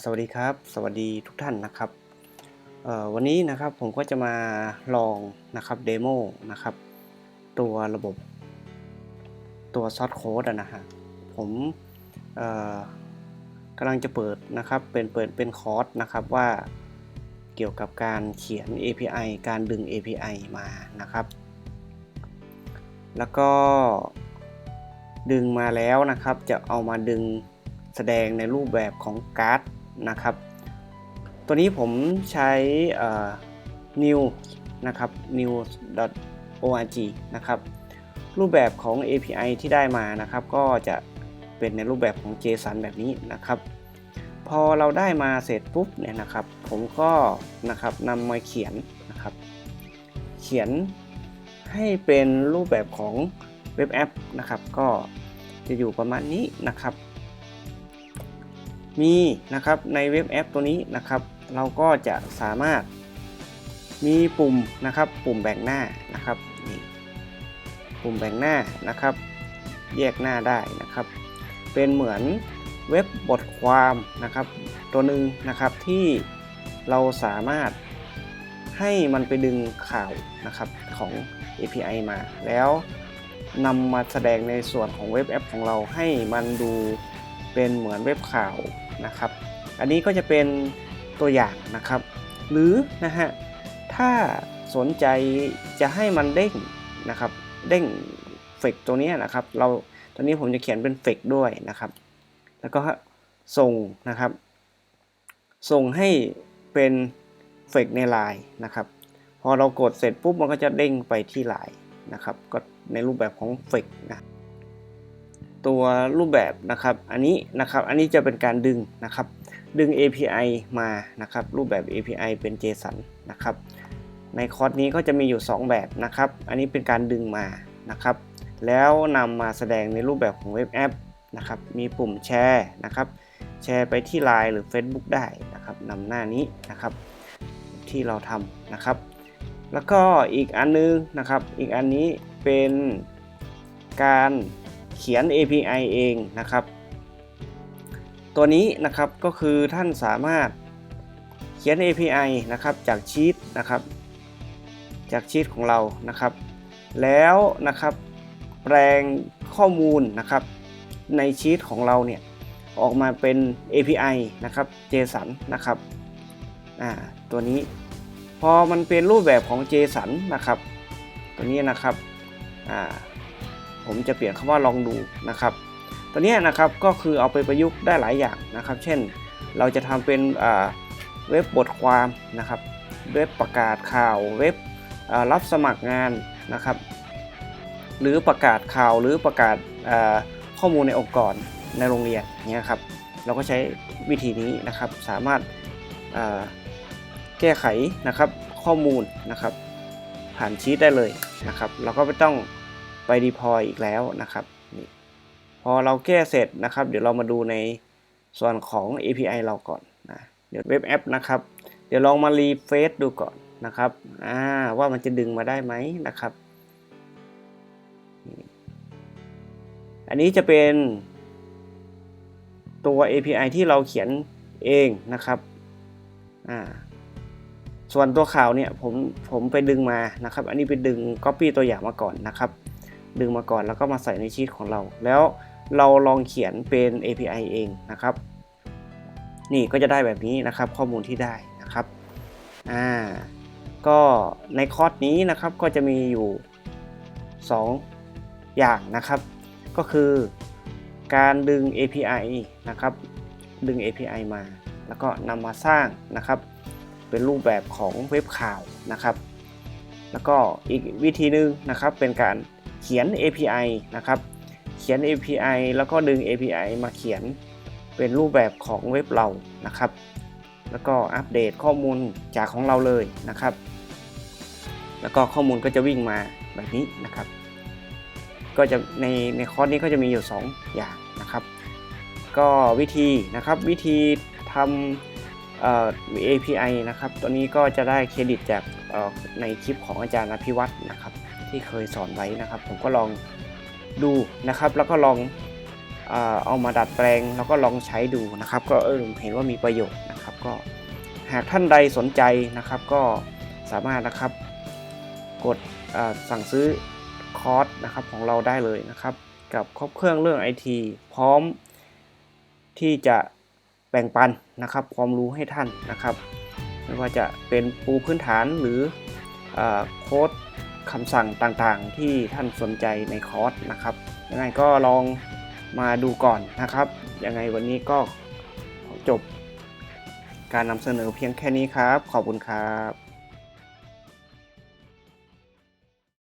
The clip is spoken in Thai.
สวัสดีครับ สวัสดีทุกท่านนะครับวันนี้นะครับผมก็จะมาลองนะครับเดโมนะครับตัวระบบตัวซอสโค้ดนะฮะผมกำลังจะเปิดนะครับเป็นเปิดเป็นคอร์สนะครับว่าเกี่ยวกับการเขียน API การดึง API มานะครับ แล้วก็ดึงมาแล้วนะครับจะเอามาดึงแสดงในรูปแบบของการ์ด นะครับ ตัวนี้ผมใช้ new นะครับ new.org นะครับ รูปแบบของ API ที่ได้มานะครับ ก็จะเป็นในรูปแบบของ JSON แบบนี้นะครับ พอเราได้มาเสร็จปุ๊บเนี่ยนะครับ ผมก็นะครับนำมาเขียนนะครับ เขียนให้เป็นรูปแบบของเว็บแอปนะครับ ก็จะอยู่ประมาณนี้นะครับ มีนะครับในเว็บแอปตัวนี้นะครับ เราก็จะสามารถมีปุ่มนะครับ ปุ่มแบ่งหน้านะครับนี่ปุ่มแบ่งหน้านะครับ แยกหน้าได้นะครับ เป็นเหมือนเว็บบทความนะครับ ตัวหนึ่งนะครับที่เราสามารถให้มันไปดึงข่าวนะครับของ API มา แล้วนำมาแสดงในส่วนของเว็บแอปของเราให้มันดู เป็นเหมือนเว็บข่าวนะครับ อันนี้ก็จะเป็นตัวอย่างนะครับ หรือนะฮะถ้าสนใจจะให้มันเด้งนะครับ เด้งเฟกตัวนี้นะครับ เราตอนนี้ผมจะเขียนเป็นเฟกด้วยนะครับ แล้วก็ส่งนะครับ ส่งให้เป็นเฟกในไลน์นะครับ พอเรากดเสร็จปุ๊บมันก็จะเด้งไปที่ไลน์นะครับ ก็ในรูปแบบของเฟกนะ ตัวรูปแบบนะครับ อันนี้นะครับอันนี้จะเป็นการดึงนะครับ ดึง API มานะครับรูปแบบ API เป็น JSON นะครับ ในคอร์สนี้ก็จะมีอยู่ 2 แบบนะครับ อันนี้เป็นการดึงมานะครับ แล้วนำมาแสดงในรูปแบบของเว็บแอปนะครับ มีปุ่มแชร์นะครับ แชร์ไปที่ Line หรือ Facebook ได้นะครับนำหน้านี้นะครับที่เราทำนะครับ แล้วก็อีกอันนึงนะครับ อีกอันนี้เป็นการ เขียน API เองนะครับ ตัวนี้นะครับก็คือท่านสามารถเขียน API นะครับจากชีตนะครับ จากชีตของเรานะครับ แล้วนะครับแปลงข้อมูลนะครับในชีตของเราเนี่ยออกมาเป็น API นะครับ JSON นะครับอ่าตัวนี้พอมันเป็นรูปแบบของ JSON นะครับ ตัวนี้นะครับอ่า ผมจะเปลี่ยนคำว่าลองดูนะครับตัวนี้นะครับก็คือเอาไปประยุกต์ได้หลายอย่างนะครับ เช่นเราจะทำเป็นเว็บบทความนะครับ เว็บประกาศข่าวเว็บรับสมัครงานนะครับ หรือประกาศข่าวหรือประกาศข้อมูลในองค์กรในโรงเรียนเนี่ยครับเราก็ใช้วิธีนี้นะครับสามารถแก้ไขนะครับข้อมูลนะครับ ผ่านชีตได้เลยนะครับ เราก็ไม่ต้อง ไปดีพออีกแล้วนะครับนี่พอเราแก้เสร็จนะครับ เดี๋ยวเรามาดูในส่วนของ API เราก่อนนะเดี๋ยวเว็บแอปนะครับ เดี๋ยวลองมารีเฟซดูก่อนนะครับอ่าว่ามันจะดึงมาได้ไหมนะครับ อันนี้จะเป็นตัว API ที่เราเขียนเองนะครับอ่าส่วนตัวข่าวเนี่ยผมผมไปดึงมานะครับ อันนี้ไปดึง Copy ตัวอย่างมาก่อนนะครับ ดึงมาก่อนแล้วก็มาใส่ในชีตของเรา แล้วเราลองเขียนเป็น API เองนะครับ นี่ก็จะได้แบบนี้นะครับ ข้อมูลที่ได้นะครับอ่าก็ในคอร์สนี้นะครับก็จะมีอยู่ 2 อย่างนะครับ ก็คือการดึง API นะครับ ดึง API มา แล้วก็นำมาสร้างนะครับ เป็นรูปแบบของเว็บข่าวนะครับ แล้วก็อีกวิธีหนึ่งนะครับเป็นการ เขียน API นะครับ เขียน API แล้วก็ดึง API มาเขียนเป็นรูปแบบของเว็บเรานะครับ แล้วก็อัปเดตข้อมูลจากของเราเลยนะครับ แล้วก็ข้อมูลก็จะวิ่งมาแบบนี้นะครับ ก็จะในในคอร์สนี้ก็จะมีอยู่ 2 อย่างนะครับ ก็วิธีนะครับวิธีทำเอ่อ API นะครับ ตัวนี้ก็จะได้เครดิตจากในคลิปของอาจารย์อภิวัตรนะครับ ที่เคยสอนไว้นะครับ ผมก็ลองดูนะครับ แล้วก็ลองเอามาดัดแปลงแล้วก็ลองใช้ดูนะครับ ก็เออเห็นว่ามีประโยชน์นะครับก็หากท่านใดสนใจนะครับ ก็สามารถนะครับกดสั่งซื้อคอร์สนะครับของเราได้เลยนะครับ กับครบเครื่องเรื่องไอทีพร้อมที่จะแบ่งปันนะครับความรู้ให้ท่านนะครับ ไม่ว่าจะเป็นปูพื้นฐานหรือเออโค้ด คำสั่งต่างๆ ที่ท่านสนใจในคอร์สนะครับ ยังไงก็ลองมาดูก่อนนะครับ ยังไงวันนี้ก็จบการนำเสนอเพียงแค่นี้ครับ ขอบคุณครับ